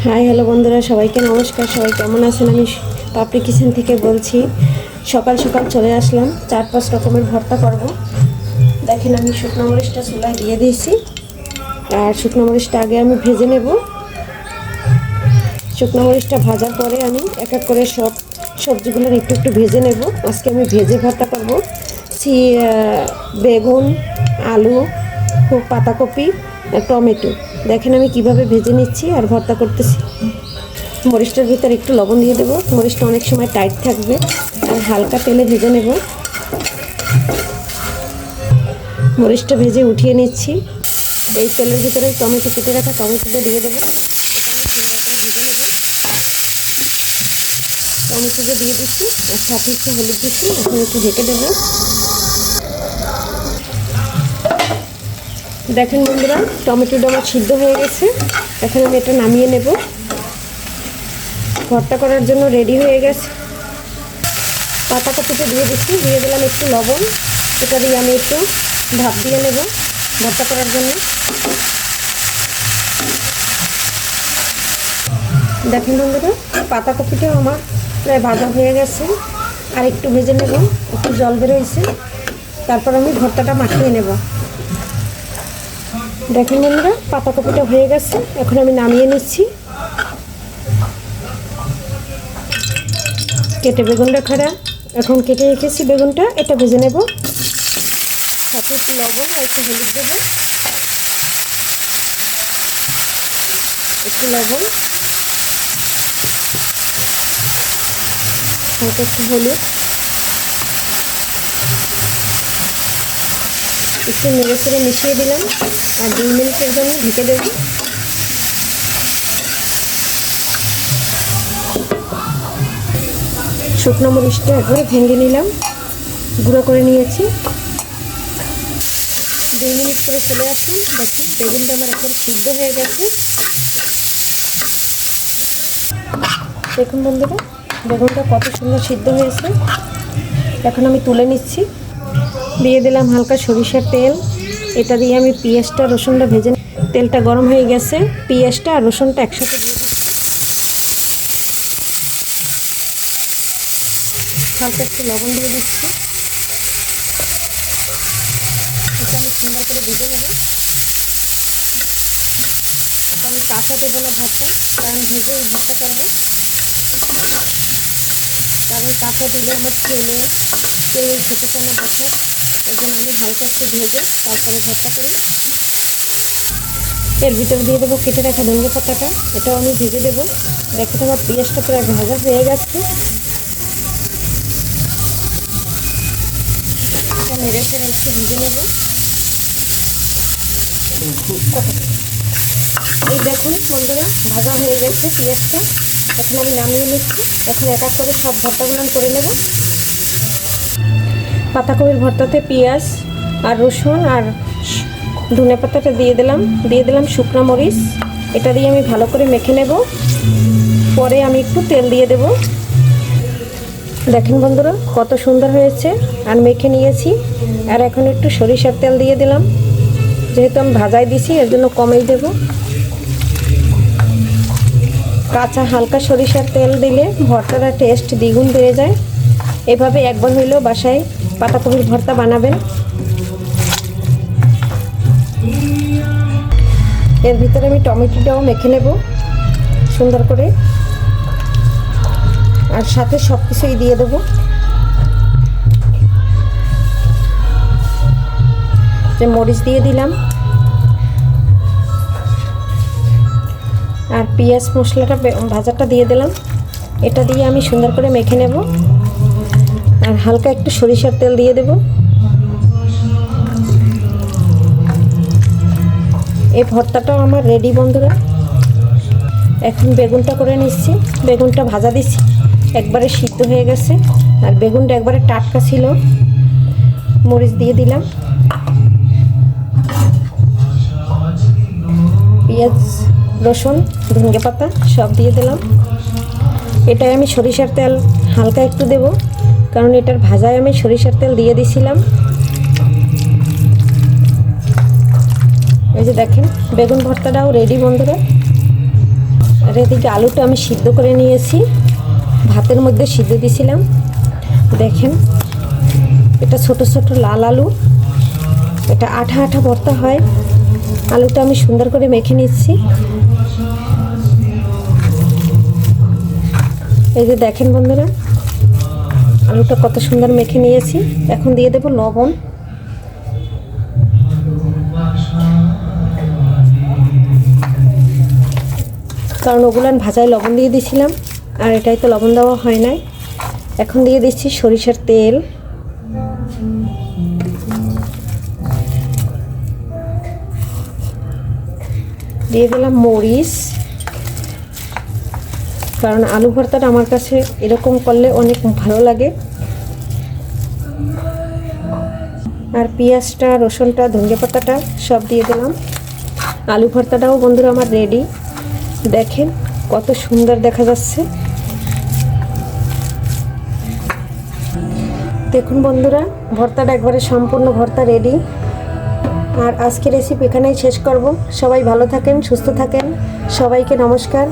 High, hello বন্ধুরা, সবাইকে নমস্কার, সবাই কেমন আছেন? আমি পাপড়ি কিচেন থেকে বলছি, সকাল সকাল চলে আসলাম চার পাঁচ রকমের ভর্তা করব। দেখেন আমি শুকনো মরিচটা চুলায় দিয়ে দিয়েছি, আর শুকনো মরিচটা আগে আমি ভেজে নেব। শুকনো মরিচটা ভাজার পরে আমি এক এক করে সব সবজিগুলো একটু একটু ভেজে নেব। আজকে আমি ভেজে ভর্তা করব সি বেগুন, আলু পাতাকপি টমেটো। দেখেন আমি কীভাবে ভেজে নিচ্ছি আর ভর্তা করতেছি। মরিচটার ভিতরে একটু লবণ দিয়ে দেবো। মরিচটা অনেক সময় টাইট থাকবে। আর হালকা তেলে ভেজে নেব। মরিচটা ভেজে উঠিয়ে নিচ্ছি। এই তেলের ভিতরে টমেটো কেটে রাখা টমেটোটা দিয়ে দেবো। টমেটোটা দিয়ে দিচ্ছি। আর সাথে একটু হলুদ দিচ্ছি। এখন একটু ঢেকে দেবো। দেখেন বন্ধুরা টমেটোটা আমার সিদ্ধ হয়ে গেছে। এখন আমি এটা নামিয়ে নেব। ভর্তা করার জন্য রেডি হয়ে গেছে। পাতা কপিটা দিয়ে দিচ্ছি, দিয়ে দিলাম একটু লবণ। এটা দিয়ে আমি একটু ভাপ দিয়ে নেব ভর্তা করার জন্য। দেখেন বন্ধুরা পাতা কপিটাও আমার প্রায় ভাজা হয়ে গেছে। আর একটু ভেজে নেব, একটু জল বেরোইছে। তারপর আমি ভর্তাটা মাখিয়ে নেব। দেখেন বন্ধুরা, পাতাকপিটা হয়ে গেছে। এখন আমি নামিয়ে নিচ্ছি। কেটে বেগুনটা রাখারা এখন কেটে রেখেছি বেগুনটা। এটা ভেজে নেব। সাথে একটু লবণ আর একটু হলুদ দেবো। একটু লবণ। হালকা একটু হলুদ। একটু নেড়ে চেড়ে মিশিয়ে দিলাম আর দুই মিনিটের জন্য ঢেকে দেব। শুকনো মরিচটা একবারে ভেঙে নিলাম, গুঁড়ো করে নিয়েছি। দুই মিনিট করে চলে আসুন, দেখুন বেগুনটা আমার এখন সিদ্ধ হয়ে গেছে। দেখুন বন্ধুরা, বেগুনটা কত সুন্দর সিদ্ধ হয়েছে। এখন আমি তুলে নিচ্ছি। দিয়ে দিলাম হালকা সরিষার তেল। এটা দিয়ে আমি পেঁয়াজটা, রসুনটা ভেজে তেলটা গরম হয়ে গেছে। পেঁয়াজটা আর রসুনটা একসাথে দিয়ে হালকা একটু লবণ দিয়ে দিচ্ছি। এটা আমি সুন্দর করে ভেজে নেব। এটা আমি কাঁচা দেবো না ভাতটা কারণ ভেজে ভাতটা করব কারণ দিলে আমার তেল খেতে চায় না বাচ্চা জন্য আমি হালকা একটু ভেজে তারপরে ভর্তা করি। এর ভিতরে দিয়ে দেবো কেটে রাখা ধনে পাতাটা। এটাও আমি ভেজে দেবো। দেখো তোমার পেঁয়াজটা প্রায় ভাজা হয়ে গেছে। এটা নেড়ে ফেড়ে একটু ভেজে নেব। এই দেখুন বন্ধুরা, ভাজা হয়ে গেছে পেঁয়াজটা। এখন আমি নামিয়ে নিচ্ছি। এখন এক এক করে সব ভর্তাগুলো আমি করে নেব। পাতাকপির ভর্তাতে পেঁয়াজ আর রসুন আর ধনে পাতাটা দিয়ে দিলাম। দিয়ে দিলাম শুকনো মরিচ। এটা দিয়ে আমি ভালো করে মেখে নেব। পরে আমি একটু তেল দিয়ে দেব। দেখেন বন্ধুরা, কত সুন্দর হয়েছে। আর মেখে নিয়েছি। আর এখন একটু সরিষার তেল দিয়ে দিলাম। যেহেতু আমি ভাজাই দিছি, এর জন্য কমেই দেব। কাঁচা হালকা সরিষার তেল দিলে ভর্তাটা টেস্ট দ্বিগুণ বেড়ে যায়। এভাবে একবার হইলেও বাসায় পাতাকপির ভর্তা বানাবেন। এর ভিতরে আমি টমেটোটাও মেখে নেব সুন্দর করে। আর সাথে সব কিছুই দিয়ে দেবো। যে মরিচ দিয়ে দিলাম। আর পেঁয়াজ মশলাটা ভাজাটা দিয়ে দিলাম। এটা দিয়ে আমি সুন্দর করে মেখে নেব। আর হালকা একটু সরিষার তেল দিয়ে দেব। এই ভর্তাটাও আমার রেডি বন্ধুরা। এখন বেগুনটা করে নিচ্ছি। বেগুনটা ভাজা দিচ্ছি। একবারে সিদ্ধ হয়ে গেছে। আর বেগুনটা একবারে টাটকা ছিল। মরিচ দিয়ে দিলাম। পেঁয়াজ রসুন ধনে পাতা সব দিয়ে দিলাম। এটায় আমি সরিষার তেল হালকা একটু দেব, কারণ এটার ভাজায় আমি সরিষার তেল দিয়ে দিছিলাম। এই যে দেখেন, বেগুন ভর্তাটাও রেডি বন্ধুরা। আর এদিকে আলুটা আমি সিদ্ধ করে নিয়েছি, ভাতের মধ্যে সিদ্ধ দিয়েছিলাম দেখেন, এটা ছোট ছোট লাল আলু, এটা আঠা আঠা ভর্তা হয়। আলুটা আমি সুন্দর করে মেখে নিচ্ছি। এই যে দেখেন বন্ধুরা আলুটা কত সুন্দর মেখে নিয়েছি। এখন দিয়ে দেবো লবণ। কারণ ওগুলো আমি ভাজায় লবণ দিয়ে দিয়েছিলাম আর এটাই তো লবণ দেওয়া হয় নাই। এখন দিয়ে দিচ্ছি সরিষার তেল। দিয়ে দিলাম মরিচ। কারণ আলু ভর্তাটা আমার কাছে এরকম করলে অনেক ভালো লাগে। আর পেঁয়াজটা, রসুনটা ধনে পাতাটা সব দিয়ে দিলাম। আলু ভর্তাটাও বন্ধুরা আমার রেডি দেখেন কত সুন্দর দেখা যাচ্ছে। দেখুন বন্ধুরা, ভর্তাটা একবারে সম্পূর্ণ ভর্তা রেডি আর আজকে রেসিপি এখানেই শেষ করব। সবাই ভালো থাকেন, সুস্থ থাকেন। সবাইকে নমস্কার।